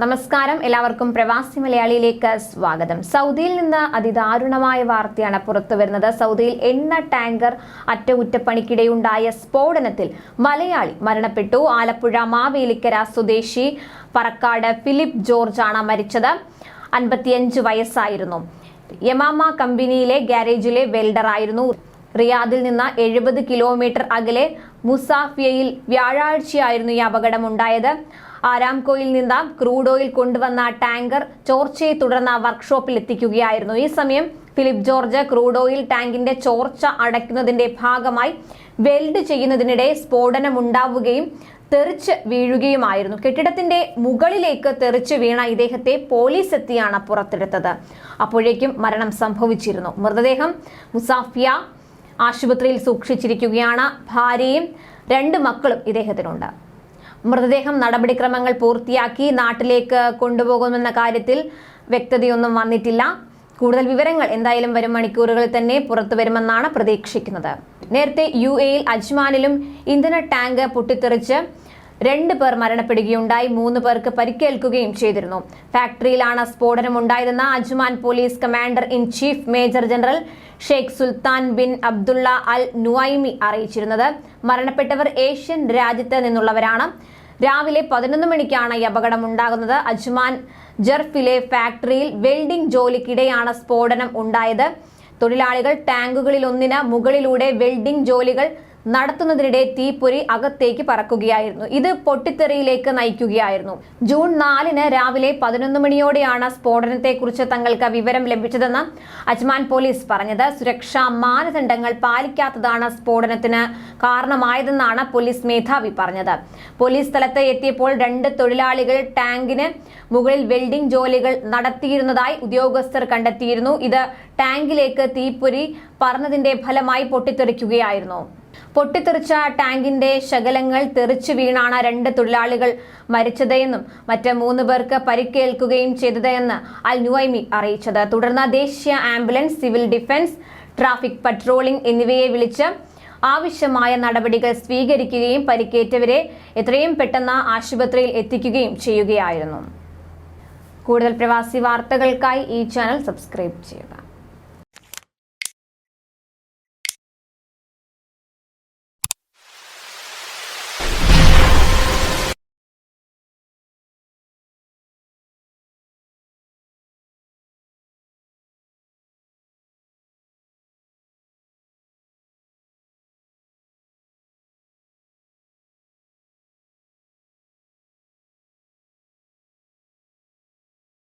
നമസ്കാരം. എല്ലാവർക്കും പ്രവാസി മലയാളിയിലേക്ക് സ്വാഗതം. സൗദിയിൽ നിന്ന് അതിദാരുണമായ വാർത്തയാണ് പുറത്തു വരുന്നത്. സൗദിയിൽ എണ്ണ ടാങ്കർ അറ്റകുറ്റപ്പണിക്കിടെയുണ്ടായ സ്ഫോടനത്തിൽ മലയാളി മരണപ്പെട്ടു. ആലപ്പുഴ മാവേലിക്കര സ്വദേശി പറക്കാട് ഫിലിപ്പ് ജോർജാണ് മരിച്ചത്. അൻപത്തിയഞ്ച് വയസ്സായിരുന്നു. യമാമ കമ്പനിയിലെ ഗ്യാരേജിലെ വെൽഡറായിരുന്നു. റിയാദിൽ നിന്ന് എഴുപത് കിലോമീറ്റർ അകലെ മുസാഫിയയിൽ വ്യാഴാഴ്ചയായിരുന്നു ഈ അപകടമുണ്ടായത്. ആരാംകോയിൽ നിന്ന് ക്രൂഡ് ഓയിൽ കൊണ്ടുവന്ന ടാങ്കർ ചോർച്ചയെ തുടർന്ന് വർക്ക്ഷോപ്പിൽ എത്തിക്കുകയായിരുന്നു. ഈ സമയം ഫിലിപ്പ് ജോർജ് ക്രൂഡ് ഓയിൽ ടാങ്കിന്റെ ചോർച്ച അടയ്ക്കുന്നതിന്റെ ഭാഗമായി വെൽഡ് ചെയ്യുന്നതിനിടെ സ്ഫോടനമുണ്ടാവുകയും തെറിച്ച് വീഴുകയുമായിരുന്നു. കെട്ടിടത്തിന്റെ മുകളിലേക്ക് തെറിച്ച് വീണ ഇദ്ദേഹത്തെ പോലീസ് എത്തിയാണ് പുറത്തെടുത്തത്. അപ്പോഴേക്കും മരണം സംഭവിച്ചിരുന്നു. മൃതദേഹം മുസാഫിയ ആശുപത്രിയിൽ സൂക്ഷിച്ചിരിക്കുകയാണ്. ഭാര്യയും രണ്ട് മക്കളും ഇദ്ദേഹത്തിനുണ്ട്. മൃതദേഹം നടപടിക്രമങ്ങൾ പൂർത്തിയാക്കി നാട്ടിലേക്ക് കൊണ്ടുപോകുമെന്ന കാര്യത്തിൽ വ്യക്തതയൊന്നും വന്നിട്ടില്ല. കൂടുതൽ വിവരങ്ങൾ എന്തായാലും വരും മണിക്കൂറുകളിൽ തന്നെ പുറത്തു വരുമെന്നാണ് പ്രതീക്ഷിക്കുന്നത്. നേരത്തെ യു എയിൽ അജ്മാനിലും ഇന്ധന ടാങ്ക് പൊട്ടിത്തെറിച്ച് രണ്ട് പേർ മരണപ്പെടുകയുണ്ടായി മൂന്ന് പേർക്ക് പരിക്കേൽക്കുകയും ചെയ്തിരുന്നു. ഫാക്ടറിയിലാണ് സ്ഫോടനം ഉണ്ടായതെന്ന് Ajman police commander in chief major general Sheikh Sultan bin Abdullah Al Nuaimi അറിയിച്ചിരുന്നത്. മരണപ്പെട്ടവർ ഏഷ്യൻ രാജ്യത്ത് നിന്നുള്ളവരാണ്. രാവിലെ പതിനൊന്ന് മണിക്കാണ് ഈ അപകടം ഉണ്ടാകുന്നത് അജ്മാൻ ജർഫിലെ ഫാക്ടറിയിൽ വെൽഡിംഗ് ജോലിക്കിടെയാണ് സ്ഫോടനം ഉണ്ടായത്. തൊഴിലാളികൾ ടാങ്കുകളിൽ ഒന്നിന് മുകളിലൂടെ വെൽഡിംഗ് ജോലികൾ നടത്തുന്നതിനിടെ തീപ്പൊരി അകത്തേക്ക് പറക്കുകയായിരുന്നു. ഇത് പൊട്ടിത്തെറിയിലേക്ക് നയിക്കുകയായിരുന്നു. ജൂൺ നാലിന് രാവിലെ പതിനൊന്ന് മണിയോടെയാണ് സ്ഫോടനത്തെക്കുറിച്ച് തങ്ങൾക്ക് വിവരം ലഭിച്ചതെന്ന് അജ്മാൻ പോലീസ് പറഞ്ഞത്. സുരക്ഷാ മാനദണ്ഡങ്ങൾ പാലിക്കാത്തതാണ് സ്ഫോടനത്തിന് കാരണമായതെന്നാണ് പോലീസ് മേധാവി പറഞ്ഞത്. പോലീസ് സ്ഥലത്ത് എത്തിയപ്പോൾ രണ്ട് തൊഴിലാളികൾ ടാങ്കിന് മുകളിൽ വെൽഡിംഗ് ജോലികൾ നടത്തിയിരുന്നതായി ഉദ്യോഗസ്ഥർ കണ്ടെത്തിയിരുന്നു. ഇത് ടാങ്കിലേക്ക് തീപ്പൊരി പറഞ്ഞതിന്റെ ഫലമായി പൊട്ടിത്തെറിക്കുകയായിരുന്നു. പൊട്ടിത്തെറിച്ച ടാങ്കിന്റെ ശകലങ്ങൾ തെറിച്ചു വീണാണ് രണ്ട് തൊഴിലാളികൾ മരിച്ചതെന്നും മറ്റ് മൂന്ന് പേർക്ക് പരിക്കേൽക്കുകയും ചെയ്തതെന്ന് അൽ നുവൈമി അറിയിച്ചത്. തുടർന്ന് ദേശീയ ambulance civil defence traffic patrolling എന്നിവയെ വിളിച്ച് ആവശ്യമായ നടപടികൾ സ്വീകരിക്കുകയും പരിക്കേറ്റവരെ എത്രയും പെട്ടെന്ന് ആശുപത്രിയിൽ എത്തിക്കുകയും ചെയ്യുകയായിരുന്നു. കൂടുതൽ പ്രവാസി വാർത്തകൾക്കായി ഈ ചാനൽ സബ്സ്ക്രൈബ് ചെയ്യുക.